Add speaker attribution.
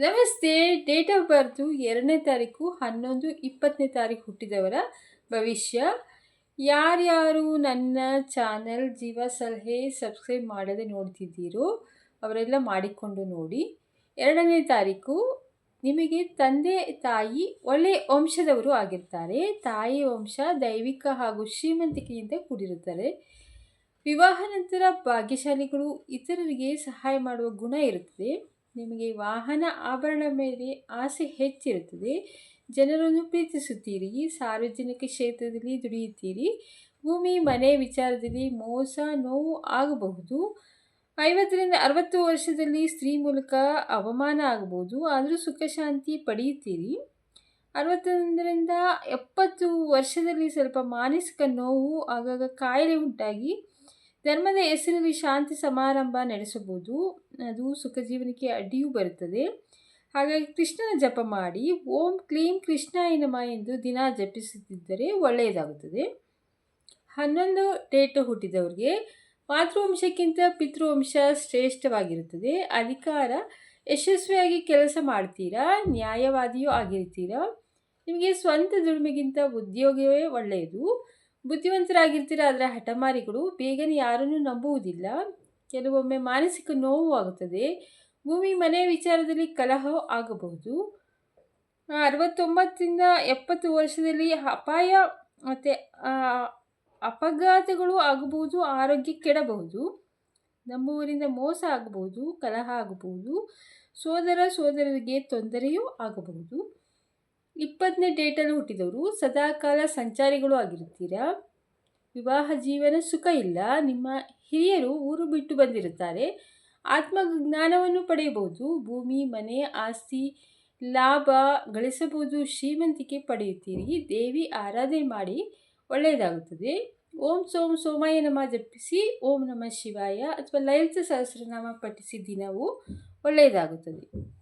Speaker 1: ನಮಸ್ತೆ date of birth ಎರಡನೇ ತಾರೀಕು ಹನ್ನೊಂದು ಇಪ್ಪತ್ತನೇ ತಾರೀಕು ಹುಟ್ಟಿದವರ ಭವಿಷ್ಯ. ಯಾರ್ಯಾರು ನನ್ನ ಚಾನಲ್ ಜೀವ ಸಲಹೆ ಸಬ್ಸ್ಕ್ರೈಬ್ ಮಾಡದೆ ನೋಡ್ತಿದ್ದೀರೋ ಅವರೆಲ್ಲ ಮಾಡಿಕೊಂಡು ನೋಡಿ. ಎರಡನೇ ತಾರೀಕು ನಿಮಗೆ ತಂದೆ ತಾಯಿ ಒಳ್ಳೆಯ ವಂಶದವರು ಆಗಿರ್ತಾರೆ. ತಾಯಿ ವಂಶ ದೈವಿಕ ಹಾಗೂ ಶ್ರೀಮಂತಿಕೆಯಿಂದ ಕೂಡಿರುತ್ತಾರೆ. ವಿವಾಹ ನಂತರ ಭಾಗ್ಯಶಾಲಿಗಳು ಇತರರಿಗೆ ಸಹಾಯ ಮಾಡುವ ಗುಣ ಇರುತ್ತದೆ. ನಿಮಗೆ ವಾಹನ ಆಭರಣ ಮೇಲೆ ಆಸೆ ಹೆಚ್ಚಿರುತ್ತದೆ. ಜನರನ್ನು ಪ್ರೀತಿಸುತ್ತೀರಿ. ಸಾರ್ವಜನಿಕ ಕ್ಷೇತ್ರದಲ್ಲಿ ದುಡಿಯುತ್ತೀರಿ. ಭೂಮಿ, ಮನೆ ವಿಚಾರದಲ್ಲಿ ಮೋಸ, ನೋವು ಆಗಬಹುದು. ಐವತ್ತರಿಂದ ಅರವತ್ತು ವರ್ಷದಲ್ಲಿ ಸ್ತ್ರೀ ಮೂಲಕ ಅವಮಾನ ಆಗಬಹುದು. ಆದರೂ ಸುಖ ಶಾಂತಿ ಪಡೆಯುತ್ತೀರಿ. ಅರವತ್ತೊಂದರಿಂದ ಎಪ್ಪತ್ತು ವರ್ಷದಲ್ಲಿ ಸ್ವಲ್ಪ ಮಾನಸಿಕ ನೋವು ಆಗಾಗ ಕಾಯಿಲೆ ಉಂಟಾಗಿ ಧರ್ಮದ ಹೆಸರಲ್ಲಿ ಶಾಂತಿ ಸಮಾರಂಭ ನಡೆಸಬಹುದು. ಅದು ಸುಖ ಜೀವನಕ್ಕೆ ಅಡ್ಡಿಯೂ ಬರುತ್ತದೆ. ಹಾಗಾಗಿ ಕೃಷ್ಣನ ಜಪ ಮಾಡಿ, ಓಂ ಕ್ಲೀಂ ಕೃಷ್ಣ ನಮ ಎಂದು ದಿನ ಜಪಿಸುತ್ತಿದ್ದರೆ ಒಳ್ಳೆಯದಾಗುತ್ತದೆ. ಹನ್ನೊಂದು ಡೇಟ್ ಹುಟ್ಟಿದವರಿಗೆ ಮಾತೃವಂಶಕ್ಕಿಂತ ಪಿತೃವಂಶ ಶ್ರೇಷ್ಠವಾಗಿರುತ್ತದೆ. ಅಧಿಕಾರ, ಯಶಸ್ವಿಯಾಗಿ ಕೆಲಸ ಮಾಡ್ತೀರಾ, ನ್ಯಾಯವಾದಿಯೂ ಆಗಿರ್ತೀರಾ? ನಿಮಗೆ ಸ್ವಂತ ದುಡಿಮೆಗಿಂತ ಉದ್ಯೋಗವೇ ಒಳ್ಳೆಯದು. ಬುದ್ಧಿವಂತರಾಗಿರ್ತೀರ ಆದರೆ ಹಠಮಾರಿಗಳು, ಬೇಗನೆ ಯಾರನ್ನು ನಂಬುವುದಿಲ್ಲ. ಕೆಲವೊಮ್ಮೆ ಮಾನಸಿಕ ನೋವು ಆಗುತ್ತದೆ. ಭೂಮಿ ಮನೆ ವಿಚಾರದಲ್ಲಿ ಕಲಹ ಆಗಬಹುದು. ಅರವತ್ತೊಂಬತ್ತರಿಂದ ಎಪ್ಪತ್ತು ವರ್ಷದಲ್ಲಿ ಅಪಾಯ ಮತ್ತು ಅಪಘಾತಗಳು ಆಗಬಹುದು, ಆರೋಗ್ಯ ಕೆಡಬಹುದು. ನಂಬುವರಿಂದ ಮೋಸ ಆಗಬಹುದು, ಕಲಹ ಆಗಬಹುದು. ಸೋದರ ಸೋದರರಿಗೆ ತೊಂದರೆಯೂ ಆಗಬಹುದು. ಇಪ್ಪತ್ತನೇ ಡೇಟಲ್ಲಿ ಹುಟ್ಟಿದವರು ಸದಾಕಾಲ ಸಂಚಾರಿಗಳು ಆಗಿರುತ್ತೀರಾ? ವಿವಾಹ ಜೀವನ ಸುಖ ಇಲ್ಲ. ನಿಮ್ಮ ಹಿರಿಯರು ಊರು ಬಿಟ್ಟು ಬಂದಿರುತ್ತಾರೆ. ಆತ್ಮಜ್ಞಾನವನ್ನು ಪಡೆಯಬಹುದು. ಭೂಮಿ, ಮನೆ, ಆಸ್ತಿ, ಲಾಭ ಗಳಿಸಬಹುದು. ಶ್ರೀಮಂತಿಕೆ ಪಡೆಯುತ್ತೀರಿ. ದೇವಿ ಆರಾಧನೆ ಮಾಡಿ ಒಳ್ಳೆಯದಾಗುತ್ತದೆ. ಓಂ ಸೋಂ ಸೋಮಾಯ ನಮ ಜಪಿಸಿ, ಓಂ ನಮ ಶಿವಾಯ ಅಥವಾ ಲಲಿತ ಸಹಸ್ರನಾಮ ಪಠಿಸಿ ದಿನವೂ ಒಳ್ಳೆಯದಾಗುತ್ತದೆ.